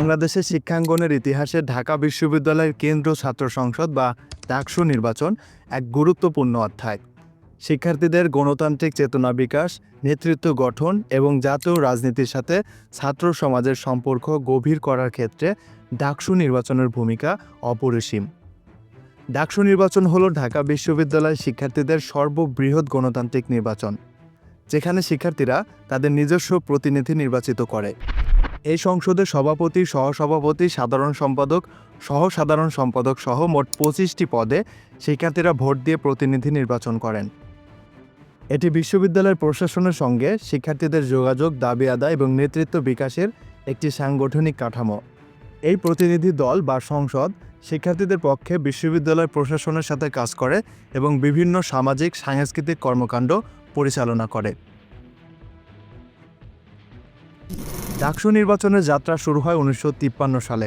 বাংলাদেশের শিক্ষাঙ্গনের ইতিহাসে ঢাকা বিশ্ববিদ্যালয়ের কেন্দ্র ছাত্র সংসদ বা ডাকসু নির্বাচন এক গুরুত্বপূর্ণ অধ্যায়। শিক্ষার্থীদের গণতান্ত্রিক চেতনা বিকাশ, নেতৃত্ব গঠন এবং জাতীয় রাজনীতির সাথে ছাত্র সমাজের সম্পর্ক গভীর করার ক্ষেত্রে ডাকসু নির্বাচনের ভূমিকা অপরিসীম। ডাকসু নির্বাচন হল ঢাকা বিশ্ববিদ্যালয়ের শিক্ষার্থীদের সর্ববৃহৎ গণতান্ত্রিক নির্বাচন, যেখানে শিক্ষার্থীরা তাদের নিজস্ব প্রতিনিধি নির্বাচিত করে। এই সংসদের সভাপতি, সহসভাপতি, সাধারণ সম্পাদক সহ সাধারণ সম্পাদক সহ মোট পঁচিশটি পদে শিক্ষার্থীরা ভোট দিয়ে প্রতিনিধি নির্বাচন করেন। এটি বিশ্ববিদ্যালয়ের প্রশাসনের সঙ্গে শিক্ষার্থীদের যোগাযোগ, দাবি আদায় এবং নেতৃত্ব বিকাশের একটি সাংগঠনিক কাঠামো। এই প্রতিনিধি দল বা সংসদ শিক্ষার্থীদের পক্ষে বিশ্ববিদ্যালয় প্রশাসনের সাথে কাজ করে এবং বিভিন্ন সামাজিক, সাংস্কৃতিক কর্মকাণ্ড পরিচালনা করে। ডাকসু নির্বাচনের যাত্রা শুরু হয় উনিশশো তিপ্পান্ন সালে।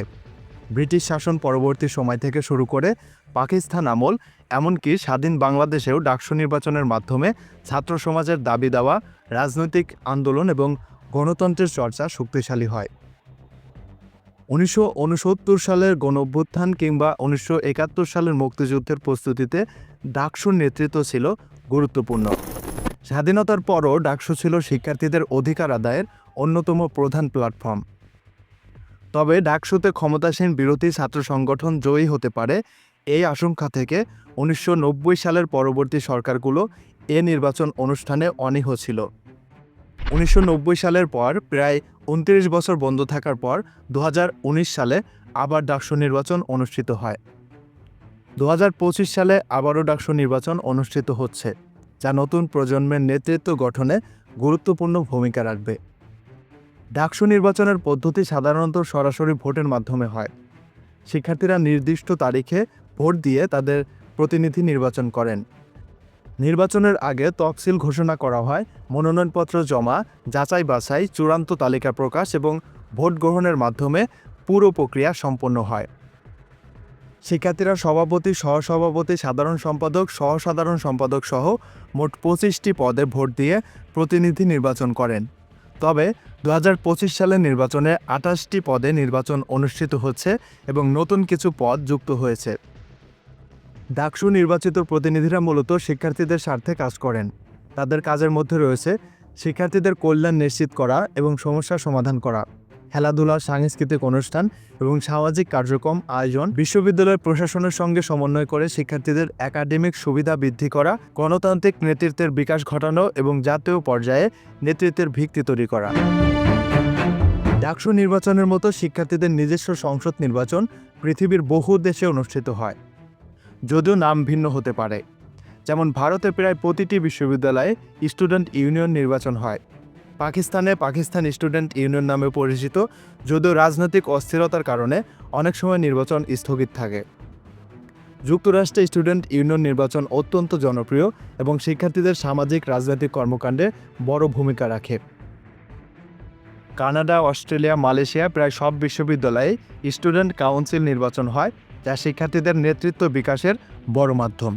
ব্রিটিশ শাসন পরবর্তী সময় থেকে শুরু করে পাকিস্তান আমল, এমনকি স্বাধীন বাংলাদেশেও ডাকসু নির্বাচনের মাধ্যমে ছাত্র সমাজের দাবি দেওয়া, রাজনৈতিক আন্দোলন এবং গণতন্ত্রের চর্চা শক্তিশালী হয়। উনিশশো উনসত্তর সালের গণ অভ্যুত্থান কিংবা উনিশশো একাত্তর সালের মুক্তিযুদ্ধের প্রস্তুতিতে ডাকসুর নেতৃত্ব ছিল গুরুত্বপূর্ণ। স্বাধীনতার পরও ডাকসু ছিল শিক্ষার্থীদের অধিকার আদায়ের অন্যতম প্রধান প্ল্যাটফর্ম। তবে ডাকসুতে ক্ষমতাসীন বিরোধী ছাত্র সংগঠন জয়ী হতে পারে এই আশঙ্কা থেকে উনিশশো নব্বই সালের পরবর্তী সরকারগুলো এ নির্বাচন অনুষ্ঠানে অনীহ ছিল। উনিশশো নব্বই সালের পর প্রায় উনত্রিশ বছর বন্ধ থাকার পর দু হাজার উনিশ সালে আবার ডাকসু নির্বাচন অনুষ্ঠিত হয়। দু হাজার পঁচিশ সালে আবারও ডাকসু নির্বাচন অনুষ্ঠিত হচ্ছে, যা নতুন প্রজন্মের নেতৃত্ব গঠনে গুরুত্বপূর্ণ ভূমিকা রাখবে। ডাকসু নির্বাচনের পদ্ধতি সাধারণত সরাসরি ভোটের মাধ্যমে হয়। শিক্ষার্থীরা নির্দিষ্ট তারিখে ভোট দিয়ে তাদের প্রতিনিধি নির্বাচন করেন। নির্বাচনের আগে তফসিল ঘোষণা করা হয়, মনোনয়নপত্র জমা যাচাই বাছাই চূড়ান্ত তালিকা প্রকাশ এবং ভোট গ্রহণের মাধ্যমে পুরো প্রক্রিয়া সম্পন্ন হয়। শিক্ষার্থীরা সভাপতি, সহসভাপতি, সাধারণ সম্পাদক, সহসাধারণ সম্পাদক সহ মোট পঁচিশটি পদে ভোট দিয়ে প্রতিনিধি নির্বাচন করেন। তবে দু হাজার পঁচিশ সালের নির্বাচনে আঠাশটি পদে নির্বাচন অনুষ্ঠিত হচ্ছে এবং নতুন কিছু পদ যুক্ত হয়েছে। ডাকসু নির্বাচিত প্রতিনিধিরা মূলত শিক্ষার্থীদের স্বার্থে কাজ করেন। তাদের কাজের মধ্যে রয়েছে শিক্ষার্থীদের কল্যাণ নিশ্চিত করা এবং সমস্যা সমাধান করা। খেলাধুলা, সাংস্কৃতিক অনুষ্ঠান এবং সামাজিক কার্যক্রম আয়োজন বিশ্ববিদ্যালয়ের প্রশাসনের সঙ্গে সমন্বয় করে শিক্ষার্থীদের একাডেমিক সুবিধা বৃদ্ধি করা, গণতান্ত্রিক নেতৃত্বের বিকাশ ঘটানো এবং জাতীয় পর্যায়ে নেতৃত্বের ভিত্তি তৈরি করা। ডাকসু নির্বাচনের মতো শিক্ষার্থীদের নিজস্ব সংসদ নির্বাচন পৃথিবীর বহু দেশে অনুষ্ঠিত হয়, যদিও নাম ভিন্ন হতে পারে। যেমন ভারতে প্রায় প্রতিটি বিশ্ববিদ্যালয়ে স্টুডেন্ট ইউনিয়ন নির্বাচন হয়। পাকিস্তানে পাকিস্তান স্টুডেন্ট ইউনিয়ন নামে পরিচিত, যদিও রাজনৈতিক অস্থিরতার কারণে অনেক সময় নির্বাচন স্থগিত থাকে। যুক্তরাষ্ট্রে স্টুডেন্ট ইউনিয়ন নির্বাচন অত্যন্ত জনপ্রিয় এবং শিক্ষার্থীদের সামাজিক, রাজনৈতিক কর্মকাণ্ডে বড় ভূমিকা রাখে। কানাডা, অস্ট্রেলিয়া, মালয়েশিয়া প্রায় সব বিশ্ববিদ্যালয়ে স্টুডেন্ট কাউন্সিল নির্বাচন হয়, যা শিক্ষার্থীদের নেতৃত্ব বিকাশের বড় মাধ্যম।